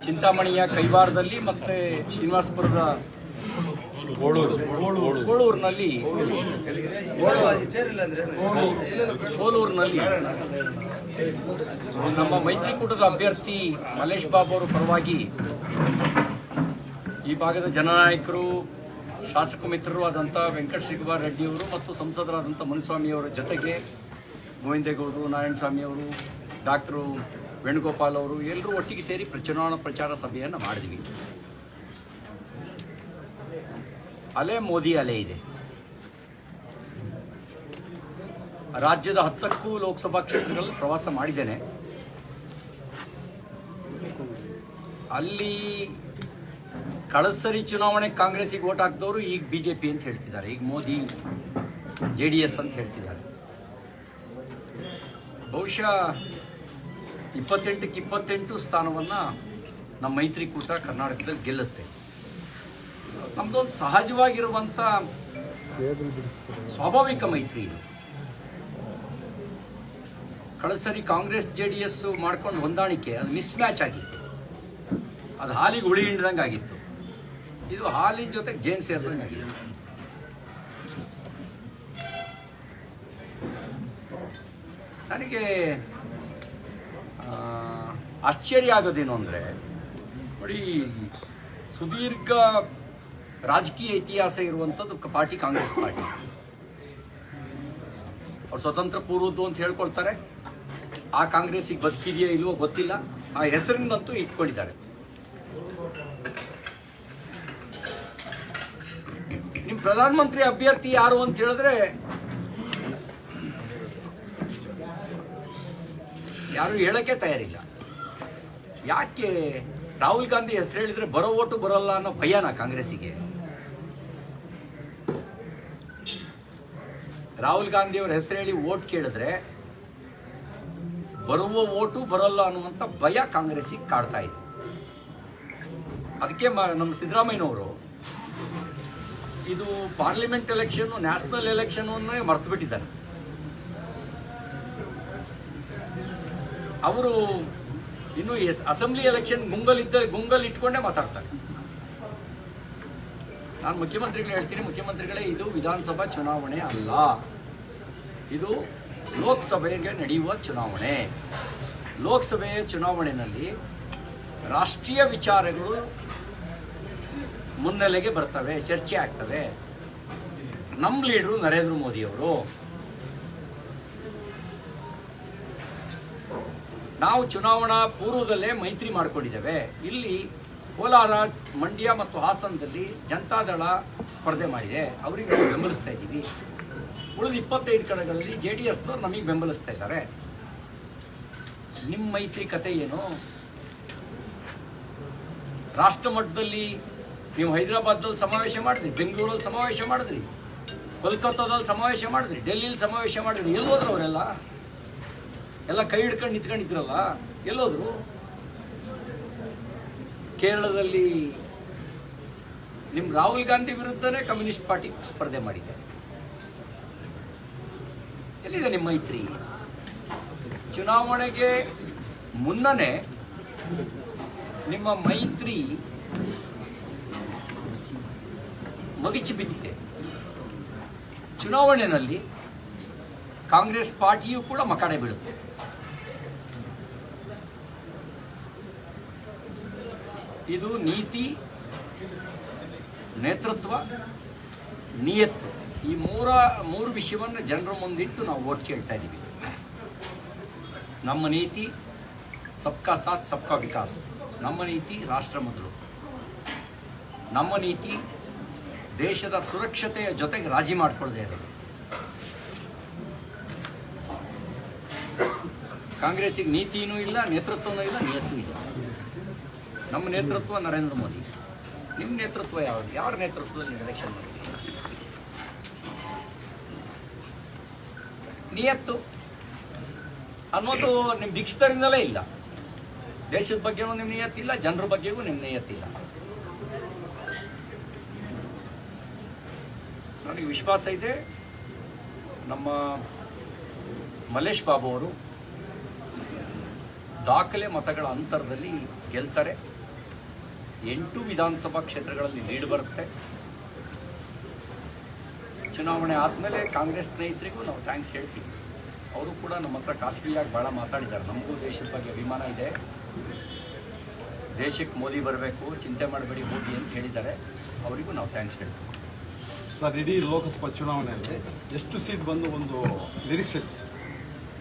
ಚಿಂತಾಮಣಿಯ ಕೈವಾರದಲ್ಲಿ ಮತ್ತೆ ಶ್ರೀನಿವಾಸಪುರದ ಕೋಳೂರಿನಲ್ಲಿ ಕೋಲೂರಿನಲ್ಲಿ ನಮ್ಮ ಮೈತ್ರಿಕೂಟದ ಅಭ್ಯರ್ಥಿ ಮಲೇಶ್ ಬಾಬು ಅವರ ಪರವಾಗಿ ಈ ಭಾಗದ ಜನನಾಯಕರು, ಶಾಸಕ ಮಿತ್ರರು ಆದಂಥ ವೆಂಕಟ ಶ್ರೀಕುಮಾರ್ ರೆಡ್ಡಿಯವರು ಮತ್ತು ಸಂಸದರಾದಂಥ ಮುನಿಸ್ವಾಮಿಯವರ ಜೊತೆಗೆ ಗೋವಿಂದೇಗೌಡರು ನಾರಾಯಣಸ್ವಾಮಿ ಅವರು, ಡಾಕ್ಟರು ವೇಣುಗೋಪಾಲ್ ಅವರು ಎಲ್ಲರೂ ಒಟ್ಟಿಗೆ ಸೇರಿ ಚುನಾವಣಾ ಪ್ರಚಾರ ಸಭೆಯನ್ನು ಮಾಡಿದ್ವಿ. ಅಲೆ ಮೋದಿ ಅಲೆ ಇದೆ. ರಾಜ್ಯದ ಹತ್ತಕ್ಕೂ ಲೋಕಸಭಾ ಕ್ಷೇತ್ರಗಳಲ್ಲಿ ಪ್ರವಾಸ ಮಾಡಿದ್ದೇನೆ. ಅಲ್ಲಿ ಕಳಸರಿ ಚುನಾವಣೆ ಕಾಂಗ್ರೆಸ್ಸಿಗೆ ಓಟ್ ಹಾಕಿದವರು ಈಗ ಬಿಜೆಪಿ ಅಂತ ಹೇಳ್ತಿದ್ದಾರೆ. ಈಗ ಮೋದಿ, ಜೆ ಡಿ ಎಸ್ ಅಂತ ಹೇಳ್ತಿದ್ದಾರೆ. ಬಹುಶಃ ಇಪ್ಪತ್ತೆಂಟಕ್ಕೆ ಇಪ್ಪತ್ತೆಂಟು ಸ್ಥಾನವನ್ನು ನಮ್ಮ ಮೈತ್ರಿಕೂಟ ಕರ್ನಾಟಕದಲ್ಲಿ ಗೆಲ್ಲುತ್ತೆ. ನಮ್ದೊಂದು ಸಹಜವಾಗಿರುವಂಥ ಸ್ವಾಭಾವಿಕ ಮೈತ್ರಿ ಇದು. ಕಳಸರಿ ಕಾಂಗ್ರೆಸ್, ಜೆ ಡಿ ಎಸ್ ಮಾಡ್ಕೊಂಡು ಹೊಂದಾಣಿಕೆ, ಅದು ಮಿಸ್ ಮ್ಯಾಚ್ ಆಗಿತ್ತು. ಅದು ಹಾಲಿಗೆ ಹುಳಿ ಹಿಂಡ್ದಂಗೆ ಆಗಿತ್ತು. ಇದು ಹಾಲಿನ ಜೊತೆಗೆ ಜೇನ್ ಸೇರ್ದಂಗೆ ಆಗಿತ್ತು. ನನಗೆ ಆಶ್ಚರ್ಯ ಆಗೋದೇನು ಅಂದರೆ, ನೋಡಿ, ಸುದೀರ್ಘ ರಾಜಕೀಯ ಇತಿಹಾಸ ಇರುವಂಥದ್ದು ಪಾರ್ಟಿ ಕಾಂಗ್ರೆಸ್ ಪಾರ್ಟಿ. ಅವ್ರು ಸ್ವತಂತ್ರ ಪೂರ್ವದ್ದು ಅಂತ ಹೇಳ್ಕೊಳ್ತಾರೆ. ಆ ಕಾಂಗ್ರೆಸ್ಸಿಗೆ ಬದುಕಿದೆಯೋ ಇಲ್ವೋ ಗೊತ್ತಿಲ್ಲ. ಆ ಹೆಸರಿನಂತೂ ಇಟ್ಕೊಂಡಿದ್ದಾರೆ. ನಿಮ್ಮ ಪ್ರಧಾನಮಂತ್ರಿ ಅಭ್ಯರ್ಥಿ ಯಾರು ಅಂತ ಹೇಳಿದ್ರೆ ಯಾರು ಹೇಳಕ್ಕೆ ತಯಾರಿಲ್ಲ. ಯಾಕೆ ರಾಹುಲ್ ಗಾಂಧಿ ಹೆಸರು ಹೇಳಿದ್ರೆ ಬರೋ ಓಟು ಬರೋಲ್ಲ ಅನ್ನೋ ಭಯನ ಕಾಂಗ್ರೆಸ್ಸಿಗೆ? ರಾಹುಲ್ ಗಾಂಧಿ ಅವರ ಹೆಸರು ಹೇಳಿ ಓಟ್ ಕೇಳಿದ್ರೆ ಬರುವ ಓಟು ಬರೋಲ್ಲ ಅನ್ನುವಂಥ ಭಯ ಕಾಂಗ್ರೆಸ್ಸಿಗೆ ಕಾಡ್ತಾ ಇದೆ. ಅದಕ್ಕೆ ನಮ್ಮ ಸಿದ್ದರಾಮಯ್ಯನವರು ಇದು ಪಾರ್ಲಿಮೆಂಟ್ ಎಲೆಕ್ಷನ್ ನ್ಯಾಷನಲ್ ಎಲೆಕ್ಷನ್ ಮರ್ತು ಬಿಟ್ಟಿದ್ದಾರೆ ಅವರು ಇನ್ನು ಎಸ್ ಅಸೆಂಬ್ಲಿ ಎಲೆಕ್ಷನ್ ಗುಂಗಲ್ ಇದ್ದ ಗುಂಗಲ್ ಇಟ್ಕೊಂಡೇ ಮಾತಾಡ್ತಾರೆ. ನಾನು ಮುಖ್ಯಮಂತ್ರಿಗಳು ಹೇಳ್ತೀನಿ, ಮುಖ್ಯಮಂತ್ರಿಗಳೇ, ಇದು ವಿಧಾನಸಭಾ ಚುನಾವಣೆ ಅಲ್ಲ. ಇದು ಲೋಕಸಭೆಗೆ ನಡೆಯುವ ಚುನಾವಣೆ. ಲೋಕಸಭೆಯ ಚುನಾವಣೆಯಲ್ಲಿ ರಾಷ್ಟ್ರೀಯ ವಿಚಾರಗಳು ಮುನ್ನೆಲೆಗೆ ಬರ್ತವೆ, ಚರ್ಚೆ ಆಗ್ತವೆ. ನಮ್ಮ ಲೀಡರು ನರೇಂದ್ರ ಮೋದಿ ನಾವು ಚುನಾವಣಾ ಪೂರ್ವದಲ್ಲೇ ಮೈತ್ರಿ ಮಾಡಿಕೊಂಡಿದ್ದೇವೆ. ಇಲ್ಲಿ ಕೋಲಾರ, ಮಂಡ್ಯ ಮತ್ತು ಹಾಸನದಲ್ಲಿ ಜನತಾದಳ ಸ್ಪರ್ಧೆ ಮಾಡಿದೆ. ಅವರಿಗೆ ನಾವು ಬೆಂಬಲಿಸ್ತಾ ಇದ್ದೀವಿ. ಉಳಿದ ಇಪ್ಪತ್ತೈದು ಕಡೆಗಳಲ್ಲಿ ಜೆ ಡಿ ಎಸ್ನವ್ರು ನಮಗೆ ಬೆಂಬಲಿಸ್ತಾ ಇದ್ದಾರೆ. ನಿಮ್ಮ ಮೈತ್ರಿ ಕತೆ ಏನು? ರಾಷ್ಟ್ರ ಮಟ್ಟದಲ್ಲಿ ನೀವು ಹೈದರಾಬಾದ್ದಲ್ಲಿ ಸಮಾವೇಶ ಮಾಡಿದ್ರಿ, ಬೆಂಗಳೂರಲ್ಲಿ ಸಮಾವೇಶ ಮಾಡಿದ್ರಿ, ಕೋಲ್ಕತ್ತಾದಲ್ಲಿ ಸಮಾವೇಶ ಮಾಡಿದ್ರಿ, ಡೆಲ್ಲಿಲಿ ಸಮಾವೇಶ ಮಾಡಿದ್ರಿ ಎಲ್ಲೋದ್ರು ಅವರೆಲ್ಲ ಎಲ್ಲ ಕೈ ಹಿಡ್ಕೊಂಡು ನಿಂತ್ಕೊಂಡಿದ್ರಲ್ಲ, ಎಲ್ಲೋದ್ರು? ಕೇರಳದಲ್ಲಿ ನಿಮ್ಮ ರಾಹುಲ್ ಗಾಂಧಿ ವಿರುದ್ಧನೇ ಕಮ್ಯುನಿಸ್ಟ್ ಪಾರ್ಟಿ ಸ್ಪರ್ಧೆ ಮಾಡಿದೆ. ಎಲ್ಲಿದೆ ನಿಮ್ಮ ಮೈತ್ರಿ? ಚುನಾವಣೆಗೆ ಮುನ್ನನೇ ನಿಮ್ಮ ಮೈತ್ರಿ ಮಗಿಚಿ ಬಿದ್ದಿದೆ. ಚುನಾವಣೆಯಲ್ಲಿ ಕಾಂಗ್ರೆಸ್ ಪಾರ್ಟಿಯೂ ಕೂಡ ಮಕಾಡೆ ಬೀಳುತ್ತೆ. ಇದು ನೀತಿ, ನೇತೃತ್ವ, ನಿಯತ್ತು. ಈ ಮೂರ, ಮೂರು ವಿಷಯವನ್ನು ಜನರ ಮುಂದಿಟ್ಟು ನಾವು ಓಟ್ ಕೇಳ್ತಾ ಇದ್ದೀವಿ. ನಮ್ಮ ನೀತಿ, ಸಬ್ಕಾ ಸಾಥ್, ಸಬ್ಕಾ ವಿಕಾಸ್. ನಮ್ಮ ನೀತಿ, ರಾಷ್ಟ್ರ ಮೊದಲು. ನಮ್ಮ ನೀತಿ, ದೇಶದ ಸುರಕ್ಷತೆಯ ಜೊತೆಗೆ ರಾಜಿ ಮಾಡಿಕೊಳ್ಳದೆ ಇರೋದು ಕಾಂಗ್ರೆಸ್ಸಿಗೆ ನೀತಿನೂ ಇಲ್ಲ, ನೇತೃತ್ವನೂ ಇಲ್ಲ, ನಿಯತ್ತೂ ಇಲ್ಲ. ನಮ್ಮ ನೇತೃತ್ವ ನರೇಂದ್ರ ಮೋದಿ. ನಿಮ್ಮ ನೇತೃತ್ವ ಯಾವುದು? ಯಾರ ನೇತೃತ್ವದಲ್ಲಿ ಎಲೆಕ್ಷನ್ ನಿಯತ್ತು. ಅನ್ನೋದು ನಿಮ್ಮ ಡಿಕ್ಷನರಿನಲ್ಲೇ ಇಲ್ಲ. ದೇಶದ ಬಗ್ಗೆನೂ ನಿಮ್ಮ ನಿಯತ್ತಿಲ್ಲ, ಜನರ ಬಗ್ಗೆಗೂ ನಿಮ್ಮ ನಿಯತ್ತಿಲ್ಲ. ನನಗೆ ವಿಶ್ವಾಸ ಇದೆ, ನಮ್ಮ ಮಲೇಶ್ ಬಾಬು ಅವರು ದಾಖಲೆ ಮತಗಳ ಅಂತರದಲ್ಲಿ ಗೆಲ್ತಾರೆ. ಎಂಟು ವಿಧಾನಸಭಾ ಕ್ಷೇತ್ರಗಳಲ್ಲಿ ಲೀಡ್ ಬರುತ್ತೆ. ಚುನಾವಣೆ ಆದಮೇಲೆ ಕಾಂಗ್ರೆಸ್ ಸ್ನೇಹಿತರಿಗೂ ನಾವು ಥ್ಯಾಂಕ್ಸ್ ಹೇಳ್ತೀವಿ. ಅವರು ಕೂಡ ನಮ್ಮ ಹತ್ರ ಖಾಸಗಿಯಾಗಿ ಭಾಳ ಮಾತಾಡಿದ್ದಾರೆ. ನಮಗೂ ದೇಶದ ಬಗ್ಗೆ ಅಭಿಮಾನ ಇದೆ. ದೇಶಕ್ಕೆ ಮೋದಿ ಬರಬೇಕು ಚಿಂತೆ ಮಾಡಬೇಡಿ ಮೋದಿ ಅಂತ ಹೇಳಿದ್ದಾರೆ. ಅವರಿಗೂ ನಾವು ಥ್ಯಾಂಕ್ಸ್ ಹೇಳ್ತೀವಿ. ಸರ್ ಇಡೀ ಲೋಕಸಭಾ ಚುನಾವಣೆಯಲ್ಲಿ ಎಷ್ಟು ಸೀಟ್ ಬಂದು ಒಂದು ನಿರೀಕ್ಷೆ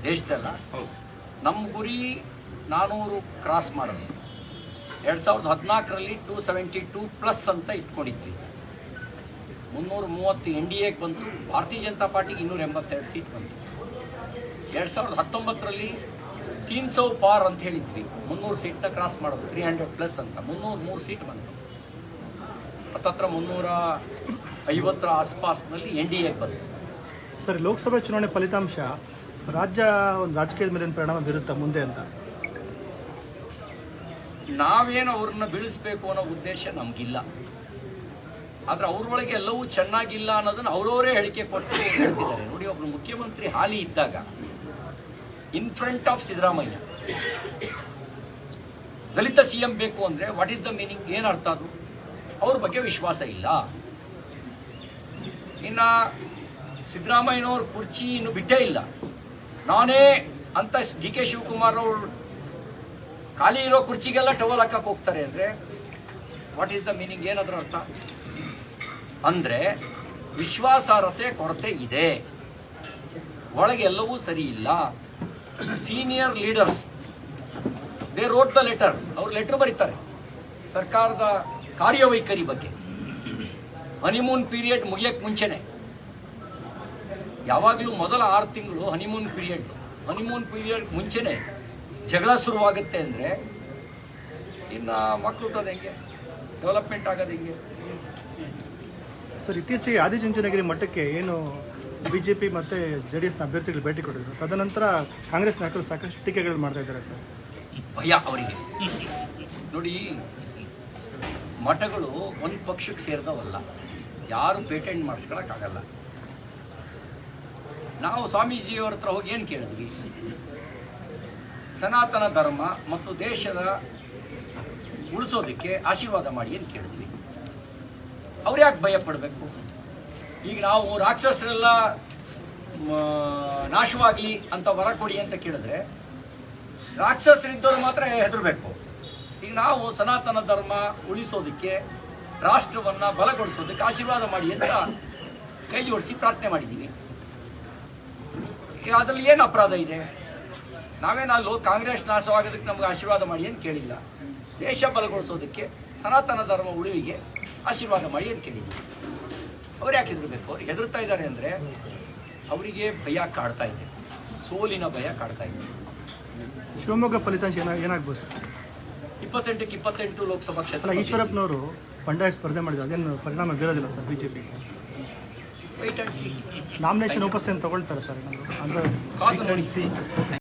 ದೇಶದಲ್ಲ. ಹೌದು. ನಮ್ಮ ಗುರಿ ನಾನ್ನೂರು ಕ್ರಾಸ್ ಮಾಡೋದು. ಎರಡು ಸಾವಿರದ ಹದಿನಾಲ್ಕರಲ್ಲಿ ಟೂ ಸೆವೆಂಟಿ ಟೂ ಪ್ಲಸ್ ಅಂತ ಇಟ್ಕೊಂಡಿದ್ವಿ. ಮುನ್ನೂರ ಮೂವತ್ತು ಎನ್ ಡಿ ಎಗೆ ಬಂತು, ಭಾರತೀಯ ಜನತಾ ಪಾರ್ಟಿಗೆ ಇನ್ನೂರ ಎಂಬತ್ತೆರಡು ಸೀಟ್ ಬಂತು. ಎರಡು ಸಾವಿರದ ಹತ್ತೊಂಬತ್ತರಲ್ಲಿ ತೀನ್ ಸೌ ಪಾರ್ ಅಂತ ಹೇಳಿದ್ವಿ, ಮುನ್ನೂರು ಸೀಟ್ನ ಕ್ರಾಸ್ ಮಾಡೋದು ತ್ರೀ ಹಂಡ್ರೆಡ್ ಪ್ಲಸ್ ಅಂತ ಮುನ್ನೂರು ಮೂರು ಸೀಟ್ ಬಂತು. ಹತ್ತತ್ರ ಮುನ್ನೂರ ಐವತ್ತರ ಆಸ್ಪಾಸ್ನಲ್ಲಿ ಎನ್ ಡಿ ಎ ಬಂತು. ಸರ್, ಲೋಕಸಭೆ ಚುನಾವಣೆ ಫಲಿತಾಂಶ, ರಾಜ್ಯ ಒಂದು ರಾಜಕೀಯದ ಮೇಲೆ ಏನ್ ಪರಿಣಾಮ ಬೀರುತ್ತಾ ಮುಂದೆ ಅಂತ? ನಾವೇನು ಅವ್ರನ್ನ ಬೀಳಿಸ್ಬೇಕು ಅನ್ನೋ ಉದ್ದೇಶ ನಮಗಿಲ್ಲ. ಆದ್ರೆ ಅವ್ರೊಳಗೆ ಎಲ್ಲವೂ ಚೆನ್ನಾಗಿಲ್ಲ ಅನ್ನೋದನ್ನ ಅವರವರೇ ಹೇಳಿಕೆ ಕೊಟ್ಟು ಹೇಳ್ತಿದ್ದಾರೆ. ನೋಡಿ, ಒಬ್ರು ಮುಖ್ಯಮಂತ್ರಿ ಹಾಲಿ ಇದ್ದಾಗ ಇನ್ ಫ್ರಂಟ್ ಆಫ್ ಸಿದ್ದರಾಮಯ್ಯ, ದಲಿತ ಸಿ ಎಂ ಬೇಕು ಅಂದ್ರೆ ವಾಟ್ ಈಸ್ ದ ಮೀನಿಂಗ್ ಏನು ಅರ್ಥ ಅದು? ಅವ್ರ ಬಗ್ಗೆ ವಿಶ್ವಾಸ ಇಲ್ಲ. ಇನ್ನ ಸಿದ್ದರಾಮಯ್ಯನವ್ರ ಕುರ್ಚಿ ಇನ್ನು ಬಿಟ್ಟೇ ಇಲ್ಲ. ನಾನೇ ಅಂತ ಡಿ ಕೆ ಶಿವಕುಮಾರ್ ಅವರು ಖಾಲಿ ಇರೋ ಕುರ್ಚಿಗೆಲ್ಲ ಟವಲ್ ಹಾಕಕ್ಕೆ ಹೋಗ್ತಾರೆ ಅಂದ್ರೆ ವಾಟ್ ಈಸ್ ದ ಮೀನಿಂಗ್ ಏನದ್ರ ಅರ್ಥ? ಅಂದ್ರೆ ವಿಶ್ವಾಸಾರ್ಹತೆ, ಕೊರತೆ ಇದೆ. ಒಳಗೆ ಎಲ್ಲವೂ ಸರಿ ಇಲ್ಲ. Senior leaders they wrote the letter ಅವ್ರು ಲೆಟರ್ ಬರೀತಾರೆ. ಸರ್ಕಾರದ ಕಾರ್ಯವೈಖರಿ ಬಗ್ಗೆ. ಹನಿಮೂನ್ ಪೀರಿಯಡ್ ಮುಗಿಯೋಕ್ಕೆ ಮುಂಚೆನೆ. ಯಾವಾಗಲೂ ಮೊದಲ ಆರು ತಿಂಗಳು ಹನಿಮೂನ್ ಪೀರಿಯಡ್ ಹನಿಮೂನ್ ಪೀರಿಯಡ್ ಮುಂಚೆನೆ. ಜಗಳ ಶುರುವಾಗುತ್ತೆ ಅಂದರೆ ಇನ್ನು ಮಕ್ಕಳು ಹುಟ್ಟೋದು ಹೆಂಗೆ? ಡೆವಲಪ್ಮೆಂಟ್ ಆಗೋದು ಹೆಂಗೆ? ಸರ್ ಇತ್ತೀಚೆಗೆ ಆದಿಚುಂಚನಗಿರಿ ಮಠಕ್ಕೆ ಏನು ಬಿಜೆಪಿ ಮತ್ತು ಜೆ ಡಿ ಎಸ್ನ ಅಭ್ಯರ್ಥಿಗಳು ಭೇಟಿ ಕೊಟ್ಟಿದ್ರು. ತದನಂತರ ಕಾಂಗ್ರೆಸ್ ನಾಯಕರು ಸಾಕಷ್ಟು ಟೀಕೆಗಳು ಮಾಡ್ತಾ ಇದ್ದಾರೆ ಸರ್. ಭಯ ಅವರಿಗೆ. ನೋಡಿ ಮಠಗಳು ಒಂದು ಪಕ್ಷಕ್ಕೆ ಸೇರಿದವಲ್ಲ ಯಾರು ಪೇಟೆಂಟ್ ಮಾಡಿಸ್ಕೊಳಕ್ಕಾಗಲ್ಲ ನಾವು ಸ್ವಾಮೀಜಿಯವ್ರ ಹತ್ರ ಹೋಗಿ ಏನು ಕೇಳಿದ್ವಿ? ಸನಾತನ ಧರ್ಮ ಮತ್ತು ದೇಶದ ಉಳಿಸೋದಕ್ಕೆ ಆಶೀರ್ವಾದ ಮಾಡಿ ಅಂತ ಕೇಳಿದ್ವಿ. ಅವ್ರು ಯಾಕೆ ಭಯ ಪಡಬೇಕು ಈಗ ನಾವು ರಾಕ್ಷಸರೆಲ್ಲ ನಾಶವಾಗಲಿ ಅಂತ ವರ ಕೊಡಿ ಅಂತ ಕೇಳಿದ್ರೆ ರಾಕ್ಷಸರಿದ್ದವರು ಮಾತ್ರ ಹೆದರಬೇಕು. ಈಗ ನಾವು ಸನಾತನ ಧರ್ಮ ಉಳಿಸೋದಕ್ಕೆ, ರಾಷ್ಟ್ರವನ್ನು ಬಲಗೊಳಿಸೋದಕ್ಕೆ ಆಶೀರ್ವಾದ ಮಾಡಿ ಅಂತ ಕೈ ಜೋಡಿಸಿ ಪ್ರಾರ್ಥನೆ ಮಾಡಿದ್ದೀವಿ ಅದರಲ್ಲಿ ಏನು ಅಪರಾಧ ಇದೆ? ನಾವೇನಲ್ಲೂ ಕಾಂಗ್ರೆಸ್ ನಾಶವಾಗೋದಕ್ಕೆ ನಮ್ಗೆ ಆಶೀರ್ವಾದ ಮಾಡಿ ಏನು ಕೇಳಿಲ್ಲ. ದೇಶ ಬಲಗೊಳಿಸೋದಕ್ಕೆ ಸನಾತನ ಧರ್ಮ ಉಳಿವಿಗೆ ಆಶೀರ್ವಾದ ಮಾಡಿ ಅಂತ ಕೇಳಿದ್ದೀವಿ ಅವ್ರು ಯಾಕೆ ಹೆದರ್ಬೇಕು? ಅವ್ರು ಹೆದರ್ತಾ ಇದ್ದಾರೆ ಅಂದರೆ ಅವರಿಗೆ ಭಯ ಕಾಡ್ತಾ ಇದೆ. ಸೋಲಿನ ಭಯ ಕಾಡ್ತಾ ಇದೆ. ಶಿವಮೊಗ್ಗ ಫಲಿತಾಂಶ ಏನ ಏನಾಗ್ಬೋದು? ಸರ್ ಇಪ್ಪತ್ತೆಂಟಕ್ಕೆ ಇಪ್ಪತ್ತೆಂಟು ಲೋಕಸಭಾ ಕ್ಷೇತ್ರ ಅಲ್ಲ ಈಶ್ವರಪ್ಪನವರು ಬಂಡಾಯ ಸ್ಪರ್ಧೆ ಮಾಡಿದ್ರು. ಅದೇನು ಪರಿಣಾಮ ಬೀರೋದಿಲ್ಲ sir BJP wait and see nomination ಉಪಸ್ಥಿತಿ ತಗೊಳ್ತಾರೆ ಸರ್? ಕಾದು ನೋಡಿ.